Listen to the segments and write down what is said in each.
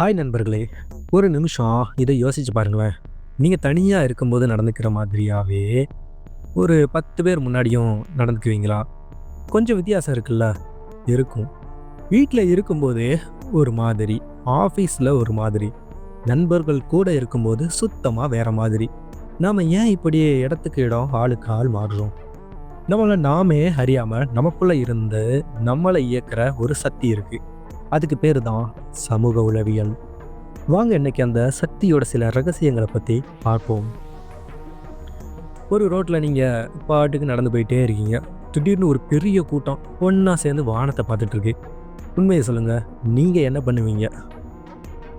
Hi நண்பர்களே ஒரு நிமிஷம் இதை யோசிச்சு பாருங்களேன். நீங்கள் தனியாக இருக்கும்போது நடந்துக்கிற மாதிரியாகவே ஒரு பத்து பேர் முன்னாடியும் நடந்துக்குவீங்களா? கொஞ்சம் வித்தியாசம் இருக்குல்ல? இருக்கும். வீட்டில் இருக்கும்போது ஒரு மாதிரி ஆஃபீஸில் ஒரு மாதிரி நண்பர்கள் கூட இருக்கும்போது சுத்தமாக வேற மாதிரி. நாம் ஏன் இப்படி இடத்துக்கு இடம் ஆளுக்கு ஆள் மாறுறோம்? நம்மளை நாமே அறியாமல் நமக்குள்ளே இருந்து நம்மளை இயக்கிற ஒரு சக்தி இருக்குது அதுக்கு பேர் தான் சமூக உளவியல். வாங்க இன்னைக்கு அந்த சக்தியோட சில ரகசியங்களை பற்றி பார்ப்போம். ஒரு ரோட்டில் நீங்கள் பாட்டுக்கு நடந்து போயிட்டே இருக்கீங்க. திடீர்னு ஒரு பெரிய கூட்டம் ஒன்றா சேர்ந்து வானத்தை பார்த்துட்ருக்கு உண்மையை சொல்லுங்கள் நீங்கள் என்ன பண்ணுவீங்க?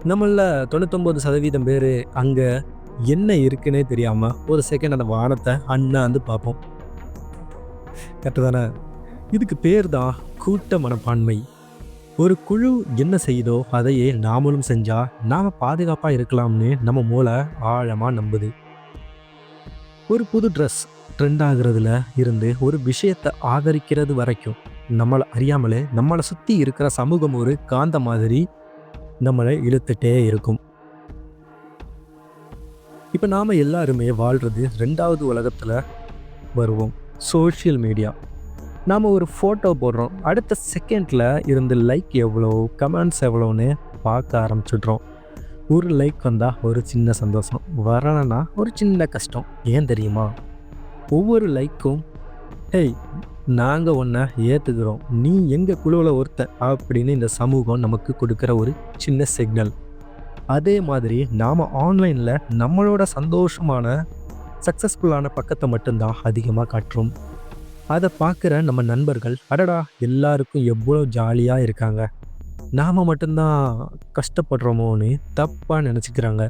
நம்மளில் தொண்ணூத்தொம்பது சதவீதம் பேர் அங்கே என்ன இருக்குன்னே தெரியாமல் ஒரு செகண்ட் அந்த வானத்தை அண்ணாந்து பார்ப்போம். கரெக்டு தானே? இதுக்கு பேர் தான் கூட்ட மனப்பான்மை. ஒரு குழு என்ன செய்யுதோ அதையே நாமளும் செஞ்சா நாம பாதுகாப்பா இருக்கலாம்னு நம்ம மூளை ஆழமா நம்புது. ஒரு புது ட்ரெஸ் ட்ரெண்ட் ஆகுறதுல இருந்து ஒரு விஷயத்தை ஆதரிக்கிறது வரைக்கும் நம்மளை அறியாமலே நம்மளை சுற்றி இருக்கிற சமூகம் ஒரு காந்த மாதிரி நம்மளை இழுத்துட்டே இருக்கும். இப்போ நாம் எல்லாருமே வாழ்கிறது ரெண்டாவது உலகத்தில் வருவோம். சோஷியல் மீடியா நாம் ஒரு ஃபோட்டோ போடுறோம். அடுத்த செகண்டில் இருந்து லைக் எவ்வளோ கமெண்ட்ஸ் எவ்வளோன்னு பார்க்க ஆரம்பிச்சிடுறோம். ஒரு லைக் வந்தால் ஒரு சின்ன சந்தோஷம். வரலன்னா ஒரு சின்ன கஷ்டம். ஏன் தெரியுமா? ஒவ்வொரு லைக்கும் ஹேய் நாங்கள் ஒன்றை ஏற்றுக்கிறோம் நீ எங்கள் குழுவில் ஒருத்த? அப்படின்னு இந்த சமூகம் நமக்கு கொடுக்குற ஒரு சின்ன சிக்னல் அதே மாதிரி நாம் ஆன்லைனில் நம்மளோட சந்தோஷமான சக்ஸஸ்ஃபுல்லான பக்கத்தை மட்டும்தான் அதிகமாக காட்டுறோம். அதை பார்க்குற நம்ம நண்பர்கள் அடடா எல்லாருக்கும் எவ்வளோ ஜாலியாக இருக்காங்க. நாம் மட்டும்தான் கஷ்டப்படுறோமோன்னு தப்பாக நினச்சிக்கிறாங்க.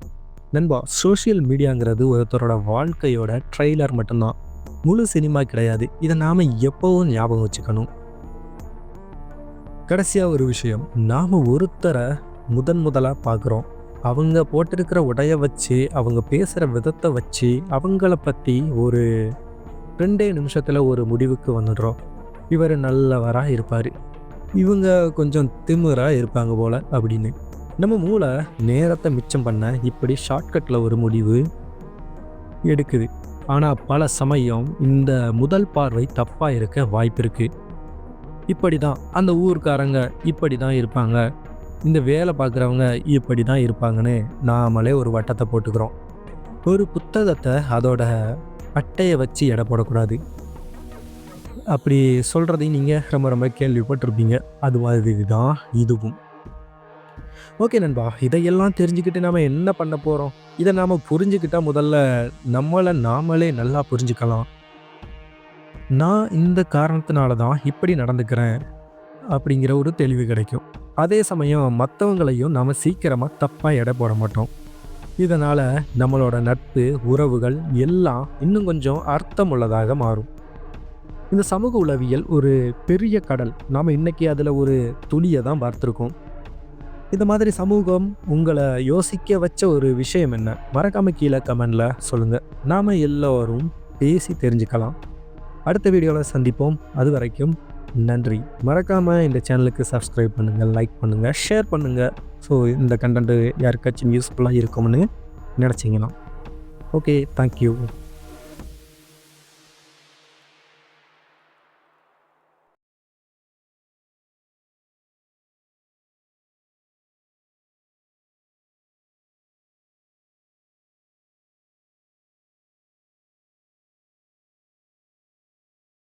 நண்பா சோஷியல் மீடியாங்கிறது ஒருத்தரோட வாழ்க்கையோட ட்ரெய்லர் மட்டும்தான். முழு சினிமா கிடையாது. இதை நாம் எப்போவும் ஞாபகம் வச்சுக்கணும். கடைசியாக ஒரு விஷயம். நாம் ஒருத்தரை முதன் முதலாக பார்க்குறோம் அவங்க போட்டிருக்கிற உடைய வச்சு அவங்க பேசுகிற விதத்தை வச்சு அவங்கள பற்றி ஒரு ரெண்டே நிமிஷத்தில் ஒரு முடிவுக்கு வந்துடுறோம். இவர் நல்லவராக இருப்பார். இவங்க கொஞ்சம் திமுறாக இருப்பாங்க போல் அப்படின்னு. நம்ம மூளை நேரத்தை மிச்சம் பண்ண இப்படி ஷார்ட்கட்டில் ஒரு முடிவு எடுக்குது. ஆனால் பல சமயம் இந்த முதல் பார்வை தப்பாக இருக்க வாய்ப்பு இருக்குது இப்படி தான் அந்த ஊர்க்காரங்க இப்படி தான் இருப்பாங்க. இந்த வேலை பார்க்குறவங்க இப்படி தான் இருப்பாங்கன்னு நாமளே ஒரு வட்டத்தை போட்டுக்கிறோம். ஒரு புத்தகத்தை அதோட அட்டையை வச்சு எடை போடக்கூடாது. அப்படி சொல்கிறதையும் நீங்கள் ரொம்ப ரொம்ப கேள்விப்பட்டிருப்பீங்க. அது மாதிரி தான் இதுவும். ஓகே நண்பா இதையெல்லாம் தெரிஞ்சுக்கிட்டு நாம் என்ன பண்ண போகிறோம் இதை நாம் புரிஞ்சுக்கிட்டால் முதல்ல நம்மளை நாமளே நல்லா புரிஞ்சுக்கலாம். நான் இந்த காரணத்தினால தான் இப்படி நடந்துக்கிறேன் அப்படிங்கிற ஒரு தெளிவு கிடைக்கும். அதே சமயம் மற்றவங்களையும் நாம் சீக்கிரமாக தப்பாக எடை போட மாட்டோம். இதனால் நம்மளோட நட்பு உறவுகள் எல்லாம் இன்னும் கொஞ்சம் அர்த்தமுள்ளதாக மாறும். இந்த சமூக உளவியல் ஒரு பெரிய கடல். நாம் இன்றைக்கி அதில் ஒரு துளியை தான் பார்த்துருக்கோம். இந்த மாதிரி சமூகம் உங்களை யோசிக்க வச்ச ஒரு விஷயம் என்ன? மறக்காம கீழே கமெண்டில் சொல்லுங்கள் நாம் எல்லோரும் பேசி தெரிஞ்சுக்கலாம். அடுத்த வீடியோவில் சந்திப்போம். அது வரைக்கும் நன்றி. மறக்காமல் இந்த சேனலுக்கு சப்ஸ்கிரைப் பண்ணுங்கள் லைக் பண்ணுங்கள் ஷேர் பண்ணுங்கள் ஸோ இந்த கண்டென்ட்டு யாருக்காச்சும் யூஸ்ஃபுல்லாக இருக்கும்னு நினச்சிங்கன்னா. Okay thank you